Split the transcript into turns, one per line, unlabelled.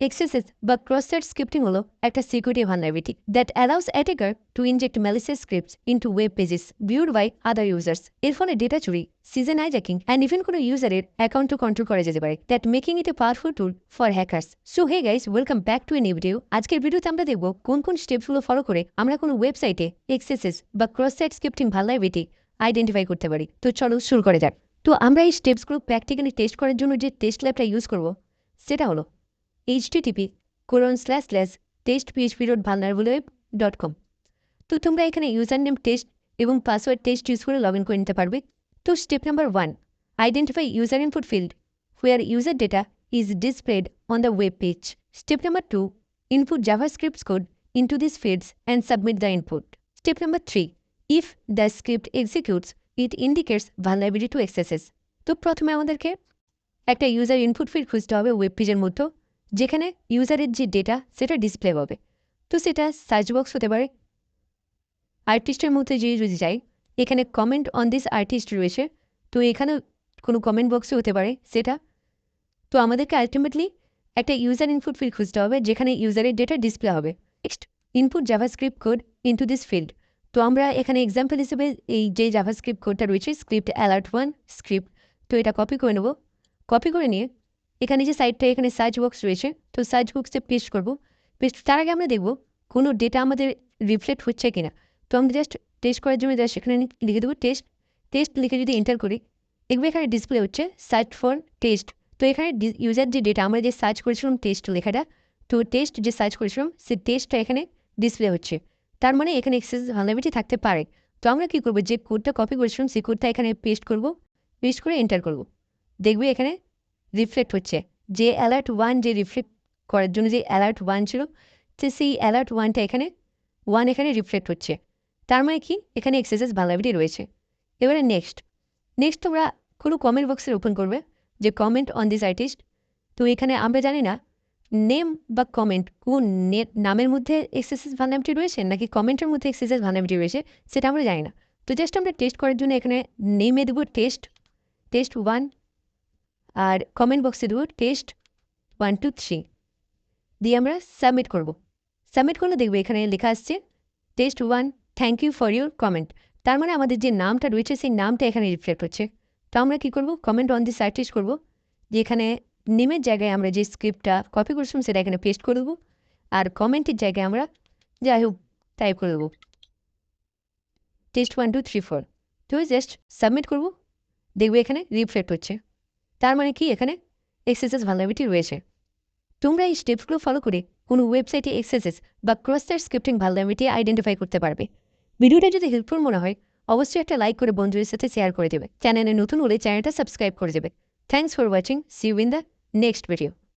এক্সেসেস বা cross site scripting হলো একটা security vulnerability that allows attacker to inject malicious scripts into web pages viewed by other users এর ফলে data চুরি season hijacking and even কোনো ইউজারের অ্যাকাউন্টও control করা যেতে পারে that making it a powerful tool for hackers so hey guys welcome back to a new video আজকের ভিডিওতে আমরা দেখব কোন কোন স্টেপসগুলো ফলো করে আমরা কোনো ওয়েবসাইটে এক্সেসেস বা cross site scripting vulnerability identify করতে পারি। তো চলো শুরু করে যাক। তো আমরা এই স্টেপসগুলো প্র্যাকটিক্যালি টেস্ট করার জন্য যে টেস্ট ল্যাবটা ইউজ করব, সেটা হলো HTTP colon slash slash test PHP dot vulnerable web dot com তো তোমরা এখানে ইউজার নেম টেস্ট এবং পাসওয়ার্ড টেস্ট ইউজ করে লগ ইন করে নিতে পারবে। তো step number one identify user input field where user data is displayed on the web page step number two input JavaScripts code into this fields and submit the input step number three if the script executes it indicates vulnerability to XSS তো প্রথমে আমাদেরকে একটা user input field খুঁজতে হবে web পেজের মতো যেখানে ইউজারের যে ডেটা সেটা ডিসপ্লে হবে। তো সেটা সার্চ বক্স হতে পারে। আর্টিস্টের মধ্যে যে যদি যাই, এখানে কমেন্ট অন দিস আর্টিস্ট রয়েছে। তো এখানে কোনো কমেন্ট বক্সে হতে পারে সেটা। তো আমাদেরকে আলটিমেটলি একটা ইউজার ইনপুট ফিল্ড খুঁজতে হবে, যেখানে ইউজারের ডেটা ডিসপ্লে হবে। Next input JavaScript code into this field তো আমরা এখানে এক্সাম্পল হিসেবে এই যে জাভাস্ক্রিপ্ট কোডটা রয়েছে স্ক্রিপ্ট অ্যালার্ট ওয়ান স্ক্রিপ্ট তো এটা কপি করে নেব। কপি করে নিয়ে এখানে যে সাইডটা এখানে সার্চ বক্স রয়েছে, তো সার্চ বক্সে পেস্ট করব। পেস্ট তার আগে আমরা দেখব কোনো ডেটা আমাদের রিফ্লেক্ট হচ্ছে কিনা। তো আমরা জাস্ট টেস্ট করার জন্য জাস্ট এখানে লিখে দেবো টেস্ট টেস্ট লিখে যদি এন্টার করি, দেখব এখানে ডিসপ্লে হচ্ছে সার্চ ফর টেস্ট তো এখানে ইউজার যে ডেটা আমরা যে সার্চ করেছিলাম টেস্ট লেখাটা, তো টেস্ট যে সার্চ করেছিলাম, সে টেস্টটা এখানে ডিসপ্লে হচ্ছে। তার মানে এখানে এক্সেস ভালনাবিলিটি থাকতে পারে। তো আমরা কী করব? যে কোডটা কপি করেছিলাম সেই কোডটা এখানে পেস্ট করব পেস্ট করে এন্টার করব। দেখবে এখানে রিফ্লেক্ট হচ্ছে। যে অ্যালার্ট ওয়ান যে রিফ্লেক্ট করার জন্য যে অ্যালার্ট ওয়ান ছিল, তো সেই অ্যালার্ট ওয়ানটা এখানে ওয়ান এখানে রিফ্লেক্ট হচ্ছে। তার মানে কি? এখানে এক্সেসেস ভালাবিলিটি রয়েছে। এবারে নেক্সট নেক্সট তোমরা কোনো কমেন্ট বক্সের ওপেন করবে যে কমেন্ট অন দিস আর্টিস্ট তো এখানে আমরা জানি না নেম বা কমেন্ট কোন নামের মধ্যে এক্সেসেস ভালনাবিলিটি রয়েছে নাকি কমেন্টের মধ্যে এক্সেসেস ভালনাবিলিটি রয়েছে সেটা আমরা জানি না। তো জাস্ট আমরা টেস্ট করার জন্য এখানে নেমে দেবো টেস্ট টেস্ট ওয়ান আর কমেন্ট বক্সে দেবো টেস্ট ওয়ান টু থ্রি দিয়ে আমরা সাবমিট করব। সাবমিট করলে দেখবে এখানে লেখা আসছে test one thank you for your comment তার মানে আমাদের যে নামটা রয়েছে, সেই নামটা এখানে রিফ্লেক্ট হচ্ছে। তো আমরা কী করব? কমেন্ট অন দি আর্টিস্ট করব যে এখানে নেমের জায়গায় আমরা যে স্ক্রিপ্টটা কপি করেছিলাম, সেটা এখানে পেস্ট করে দেবো। আর কমেন্টের জায়গায় আমরা যাই হোক টাইপ করে দেবো। Test one two three four তো জাস্ট সাবমিট করব, দেখবে এখানে রিফ্লেক্ট হচ্ছে। তার মানে কি এখানে? এক্সেসেস ভালনাবিলিটি রয়েছে। তোমরা এই স্টেপসগুলো ফলো করে কোনো ওয়েবসাইটে এক্সেসেস বা ক্রসটার স্ক্রিপ্টিং ভালনাবিলিটি আইডেন্টিফাই করতে পারবে। ভিডিওটা যদি হেল্পফুল মনে হয়, অবশ্যই একটা লাইক করে বন্ধুদের সাথে শেয়ার করে দেবে। চ্যানেলে নতুন হলে চ্যানেলটা সাবস্ক্রাইব করে দেবে। Thanks for watching see you in the next video